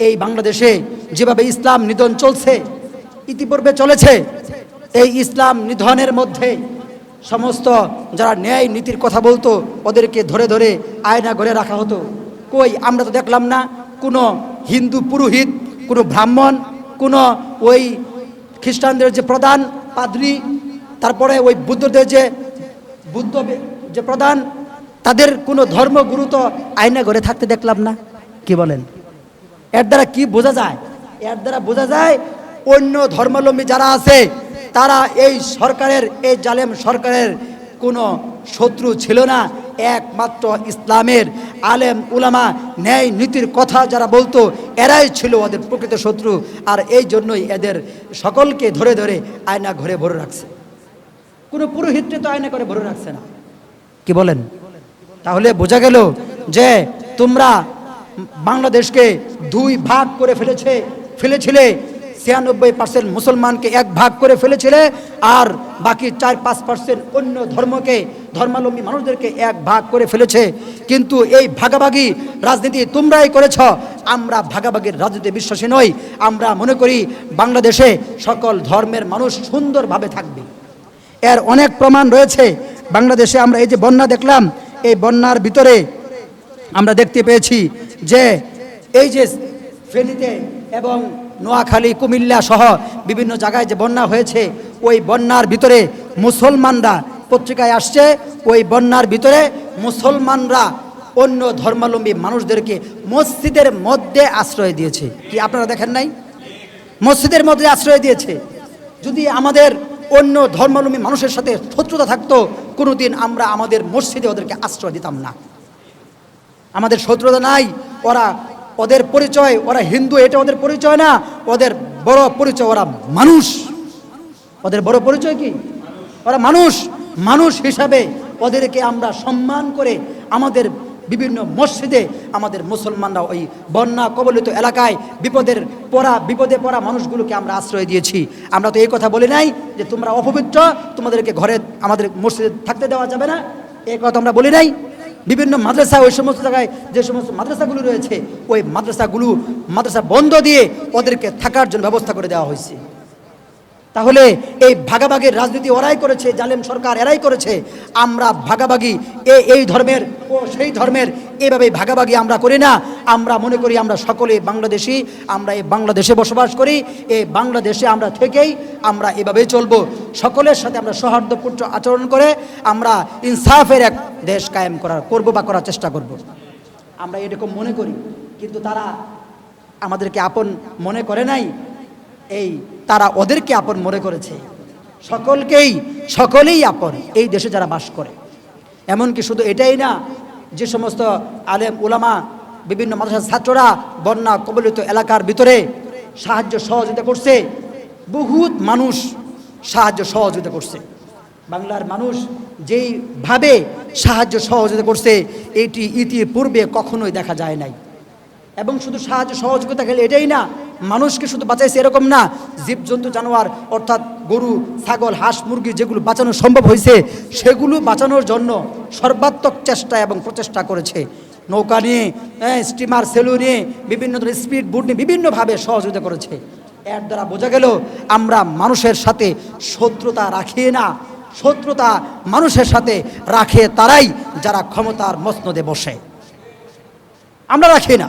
এই বাংলাদেশে যেভাবে ইসলাম নিধন চলছে, ইতিপূর্বে চলেছে, এই ইসলাম নিধনের মধ্যে সমস্ত যারা ন্যায় নীতির কথা বলতো, ওদেরকে ধরে ধরে আয়না ঘরে রাখা হতো। কই, আমরা তো দেখলাম না, কোনো হিন্দু পুরোহিত, কোনো ব্রাহ্মণ, কোনো ওই খ্রিস্টানদের যে প্রধান পাদ্রি, তারপরে ওই বুদ্ধদের যে বুদ্ধ যে প্রধান, তাদের কোনো ধর্মগুরু তো আয়না ঘরে থাকতে দেখলাম না। কি বলেন? এর দ্বারা কি বোঝা যায়? এর দ্বারা বোঝা যায় অন্য ধর্মাবলম্বী যারা আছে, তারা এই সরকারের, এই জালেম সরকারের কোনো শত্রু ছিল না। একমাত্র ইসলামের আলেম, উলামা, ন্যায় নীতির কথা যারা বলতো, এরাই ছিল ওদের প্রকৃত শত্রু। আর এই জন্যই এদের সকলকে ধরে ধরে আয়না ঘরে ভরে রাখছে। কোনো পুরোহিতকে তো আয়না করে ভরে রাখছে না। কি বলেন? তাহলে বোঝা গেল যে তোমরা বাংলাদেশকে দুই ভাগ করে ফেলেছে, ফেলেছিলে। ছিয়ানব্বই পার্সেন্ট মুসলমানকে এক ভাগ করে ফেলেছিলে আর বাকি চার পাঁচ পার্সেন্ট অন্য ধর্মকে, ধর্মাবলম্বী মানুষদেরকে এক ভাগ করে ফেলেছে। কিন্তু এই ভাগাভাগি রাজনীতি তোমরাই করেছ। আমরা ভাগাভাগির রাজনীতি বিশ্বাসী নই। আমরা মনে করি বাংলাদেশে সকল ধর্মের মানুষ সুন্দরভাবে থাকবে। এর অনেক প্রমাণ রয়েছে। বাংলাদেশে আমরা এই যে বন্যা দেখলাম, এই বন্যার ভিতরে আমরা দেখতে পেয়েছি যে এই যে ফেনীতে এবং নোয়াখালী, কুমিল্লা সহ বিভিন্ন জায়গায় যে বন্যা হয়েছে, ওই বন্যার ভিতরে মুসলমানরা পত্রিকায় আসছে, ওই বন্যার ভিতরে মুসলমানরা অন্য ধর্মাবলম্বী মানুষদেরকে মসজিদের মধ্যে আশ্রয় দিয়েছে। কি আপনারা দেখেন নাই? মসজিদের মধ্যে আশ্রয় দিয়েছে। যদি আমাদের অন্য ধর্মাবলম্বী মানুষের সাথে শত্রুতা থাকতো, কোনোদিন আমরা আমাদের মসজিদে ওদেরকে আশ্রয় দিতাম না। আমাদের শত্রুতা নাই ওরা ওদের পরিচয়, ওরা হিন্দু, এটা ওদের পরিচয় না। ওদের বড় পরিচয়, ওরা মানুষ। ওদের বড় পরিচয় কি? ওরা মানুষ। মানুষ হিসাবে ওদেরকে আমরা সম্মান করে আমাদের বিভিন্ন মসজিদে আমাদের মুসলমানরা ওই বন্যা কবলিত এলাকায় বিপদের পড়া, বিপদে পড়া মানুষগুলোকে আমরা আশ্রয় দিয়েছি। আমরা তো এই কথা বলি নাই যে তোমরা অপবিত্র, তোমাদেরকে ঘরে আমাদের মসজিদে থাকতে দেওয়া যাবে না। এই কথা আমরা বলি নাই। বিভিন্ন মাদ্রাসা, ওই সমস্ত জায়গায় যে সমস্ত মাদ্রাসাগুলো রয়েছে, ওই মাদ্রাসাগুলো, মাদ্রাসা বন্ধ দিয়ে ওদেরকে থাকার জন্য ব্যবস্থা করে দেওয়া হয়েছে। তাহলে এই ভাগাভাগির রাজনীতি ওরাই করেছে, জালেম সরকার এরাই করেছে। আমরা ভাগাভাগি, এ, এই ধর্মের ও সেই ধর্মের এইভাবে ভাগাভাগি আমরা করি না। আমরা মনে করি আমরা সকলে বাংলাদেশি, আমরা এই বাংলাদেশে বসবাস করি, এই বাংলাদেশে আমরা থেকেই আমরা এভাবেই চলবো। সকলের সাথে আমরা সৌহার্দ্যপূর্ণ আচরণ করে আমরা ইনসাফের এক দেশ কায়েম করার, করব বা করার চেষ্টা করব। আমরা এরকম মনে করি, কিন্তু তারা আমাদেরকে আপন মনে করে নাই, এই তারা ওদেরকে আপন মনে করেছে। সকলকেই, সকলেই আপন এই দেশে যারা বাস করে। এমনকি শুধু এটাই না, যে সমস্ত আলেম, উলামা, বিভিন্ন মাদ্রাসার ছাত্ররা বন্যা কবলিত এলাকার ভিতরে সাহায্য সহযোগিতা করছে, বহুত মানুষ সাহায্য সহযোগিতা করছে। বাংলার মানুষ যেইভাবে সাহায্য সহযোগিতা করছে এটি ইতিপূর্বে কখনোই দেখা যায় নাই। এবং শুধু সাহায্য সহযোগিতা গেলে এটাই না মানুষকে শুধু বাঁচাইছে এরকম না। জীবজন্তু জানোয়ার অর্থাৎ গরু ছাগল হাঁস মুরগি যেগুলো বাঁচানো সম্ভব হয়েছে সেগুলো বাঁচানোর জন্য সর্বাত্মক চেষ্টা এবং প্রচেষ্টা করেছে। নৌকা নিয়ে হ্যাঁ, স্টিমার সেলু নিয়ে বিভিন্ন ধরনের স্পিড বুট নিয়ে বিভিন্নভাবে সহযোগিতা করেছে। এর দ্বারা বোঝা গেল আমরা মানুষের সাথে শত্রুতা রাখি না শত্রুতা মানুষের সাথে রাখে তারাই যারা ক্ষমতার মসনদে বসে। আমরা রাখি না।